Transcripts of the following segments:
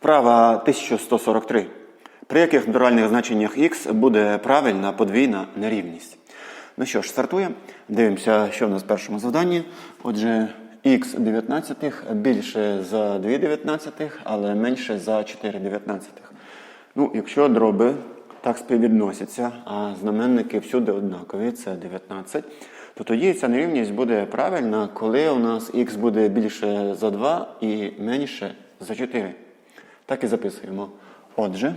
Вправа 1143. При яких натуральних значеннях х буде правильна подвійна нерівність? Ну що ж, стартуємо. Дивимося, що в нас в першому завданні. Отже, х 19 більше за 2 дев'ятнадцятих, але менше за 4 дев'ятнадцятих. Ну, якщо дроби так співвідносяться, а знаменники всюди однакові, це 19, то тоді ця нерівність буде правильна, коли у нас х буде більше за 2 і менше за 4. Так і записуємо. Отже,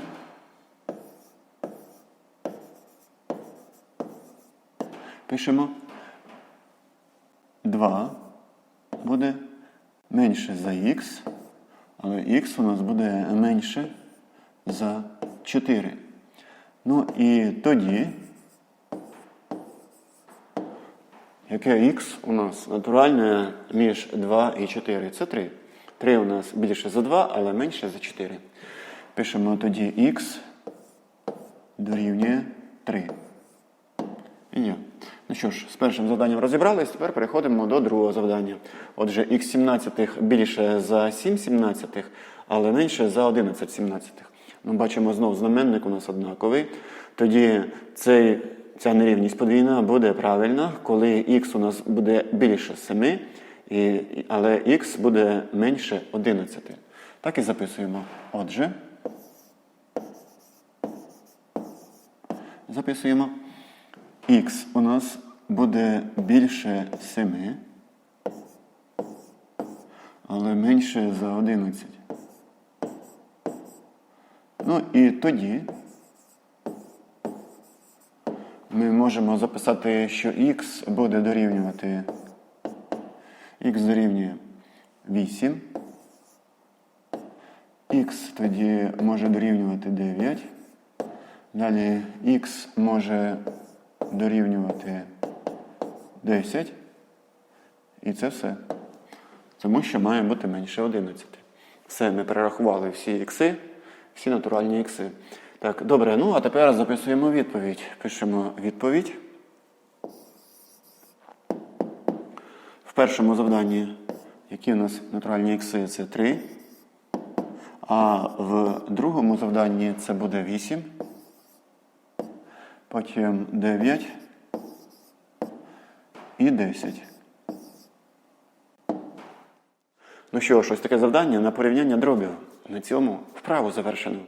пишемо 2 буде менше за х, але х у нас буде менше за 4. Ну і тоді, яке х у нас натуральне між 2 і 4? Це 3. 3 у нас більше за 2, але менше за 4. Пишемо тоді х дорівнює 3. І ні. Ну що ж, з першим завданням розібрались, тепер переходимо до другого завдання. Отже, х 17 більше за 7 17, але менше за 11 17. Ну, бачимо знову знаменник у нас однаковий. Тоді цей, ця нерівність подвійна буде правильна, коли х у нас буде більше 7, і, але х буде менше 11. Так і записуємо. Отже, записуємо. Х у нас буде більше 7, але менше за 11. Ну і тоді ми можемо записати, що х буде дорівнювати х дорівнює 8. Х тоді може дорівнювати 9. Далі х може дорівнювати 10. І це все. Тому що має бути менше 11. Все, ми перерахували всі ікси, всі натуральні ікси. Так, добре, ну а тепер записуємо відповідь. Пишемо відповідь. В першому завданні, які у нас натуральні ікси, це 3. А в другому завданні це буде 8. Потім 9 і 10. Ну що ж, ось таке завдання на порівняння дробів. На цьому вправу завершено.